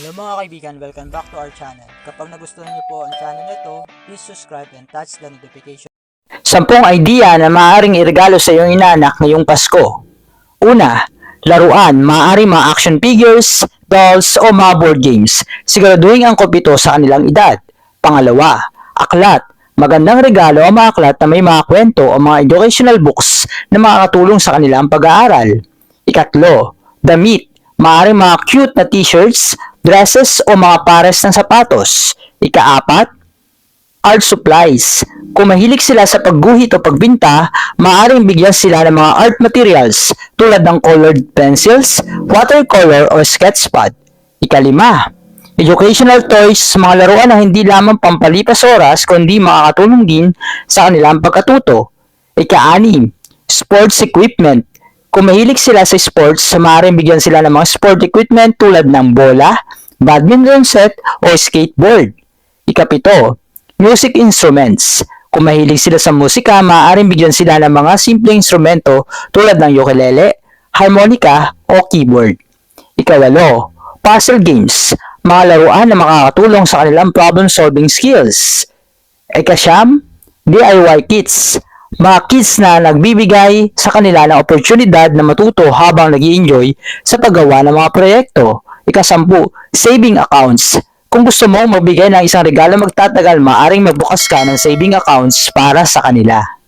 Hello mga kaibigan, welcome back to our channel. Kapag nagustuhan niyo po ang channel na ito, please subscribe and touch the notification. Sampung idea na maaaring iregalo sa iyong inanak ngayong Pasko. Una, laruan, maaari mga action figures, dolls, o mga board games. Siguraduhin ang kompito sa kanilang edad. Pangalawa, aklat. Magandang regalo ang mga aklat na may mga kwento o mga educational books na makakatulong sa kanilang pag-aaral. Ikatlo, damit. Maaaring mga cute na t-shirts, dresses o mga pares ng sapatos. Ikaapat, art supplies. Kung mahilig sila sa pagguhit o pagbinta, maaaring bigyan sila ng mga art materials tulad ng colored pencils, watercolor o sketchpad. Ikalima, educational toys, mga laruan na hindi lamang pampalipas oras kundi makakatulong din sa kanilang pagkatuto. Ika-anim, sports equipment. Kung mahilig sila sa sports, maaaring bigyan sila ng mga sport equipment tulad ng bola, badminton set o skateboard. Ikapito, music instruments. Kung mahilig sila sa musika, maaaring bigyan sila ng mga simpleng instrumento tulad ng ukulele, harmonica o keyboard. Ikawalo, puzzle games. Mga laruan na makakatulong sa kanilang problem-solving skills. Ikasyam, DIY kits. Mga kits na nagbibigay sa kanila ng oportunidad na matuto habang nag enjoy sa paggawa ng mga proyekto. Ikasampu, saving accounts. Kung gusto mong magbigay ng isang regalo magtatagal, maaring magbukas ka ng saving accounts para sa kanila.